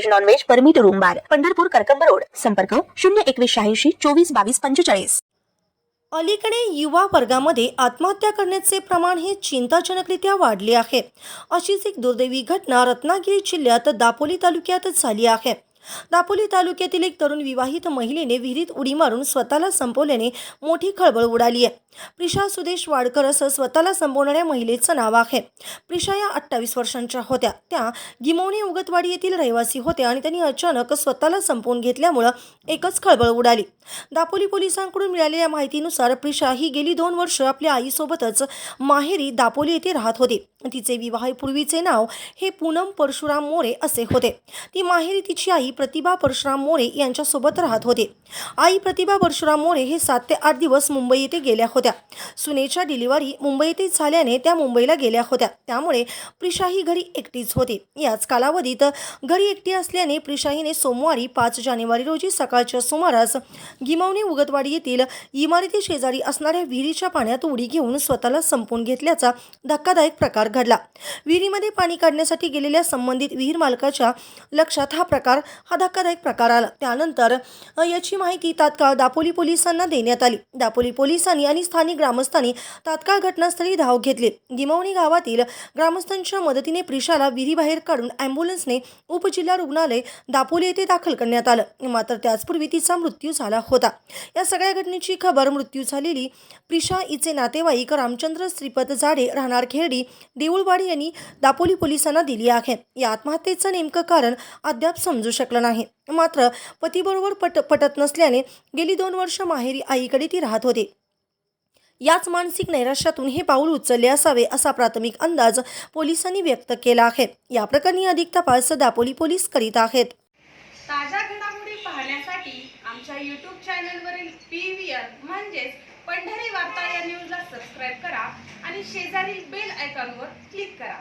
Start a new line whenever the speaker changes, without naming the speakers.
veg non veg permit room bar Pandharpur Karkamb road. संपर्क शून्य एकवीस शहाऐंशी चोवीस बावीस पंचेचाळीस.
अलीकडे युवा वर्गामध्ये आत्महत्या करण्याचे प्रमाण हे चिंताजनकरित्या वाढले आहे. अशीच एक दुर्दैवी घटना रत्नागिरी जिल्ह्यात दापोली तालुक्यात झाली आहे. दापोली तालुक्यातील एक तरुण विवाहित महिलेने विहिरीत उडी मारून स्वतःला संपवल्याने मोठी खळबळ उडाली आहे. प्रिशा सुदेश वाडकर असं स्वतःला संपवणाऱ्या महिलेचं नाव आहे. प्रिशा या अठ्ठावीस वर्षांच्या होत्या. त्या गिमवणे उगतवाडी येथील रहिवासी होत्या आणि त्यांनी अचानक स्वतःला संपवून घेतल्यामुळं एकच खळबळ उडाली. दापोली पोलिसांकडून मिळालेल्या माहितीनुसार प्रिशा ही गेली दोन वर्ष आपल्या आईसोबतच माहेरी दापोली येथे राहत होती. तिचे विवाहपूर्वीचे नाव हे पूनम परशुराम मोरे असे होते. ती माहेरी तिची आई प्रतिभा परशुराम मोरे यांच्यासोबत राहत होते. आई प्रतिभा परशुराम मोरे हे सात ते आठ दिवस मुंबई येथे गेल्या होत्या. सुनेच्या डिलिव्हरी मुंबई येथे झाल्याने त्या मुंबईला गेल्या होत्या. त्यामुळे प्रिशा ही घरी एकटीच होती. याच कालावधीत घरी एकटी असल्याने प्रिशाहीने सोमवारी पाच जानेवारी रोजी सकाळच्या सुमारास गिमवणे उगतवाडी येथील इमारती शेजारी असणाऱ्या विहिरीच्या पाण्यात उडी घेऊन स्वतःला संपून घेतल्याचा धक्कादायक प्रकार घडला. विहिरीमध्ये पाणी काढण्यासाठी गेलेल्या संबंधित विहीर मालकाच्या लक्षात हा प्रकार हा धक्कादायक प्रकार आला. त्यानंतर याची माहिती तात्काळ दापोली पोलिसांना देण्यात आली. दापोली पोलिसांनी आणि स्थानिक ग्रामस्थांनी तात्काळ घटनास्थळी धाव घेतली. गिमवणी गावातील ग्रामस्थांच्या मदतीने प्रिशाला विहिरीबाहेर काढून ॲम्ब्युलन्सने उपजिल्हा रुग्णालय दापोली येथे दाखल करण्यात आलं. मात्र त्याचपूर्वी तिचा मृत्यू झाला होता. या सगळ्या घटनेची खबर मृत्यू झालेली प्रिशा हिचे नातेवाईक रामचंद्र श्रीपद जाडे राहणार खेरडी देऊळवाडी यांनी दापोली पोलिसांना दिली आहे. या आत्महत्येचं नेमकं कारण अद्याप समजू शकलं नाही. मात्र पतीबरोबर पट पटत नसल्याने गेली दोन वर्ष माहेरी आईकडे ती राहत होती. याच मानसिक नैराश्यातून हे पाऊल उचलले असावे असा प्राथमिक अंदाज पोलिसांनी व्यक्त केला आहे. या प्रकरणी अधिक तपास दापोली पोलीस करीत आहेत.
ताज्या घडामोडी पाहण्यासाठी आमच्या यूट्यूब चॅनलवरील पी व्ही आर म्हणजेच पंढरी वार्ता या न्यूजला सबस्क्राईब करा आणि शेजारील बेल आयकॉनवर क्लिक करा.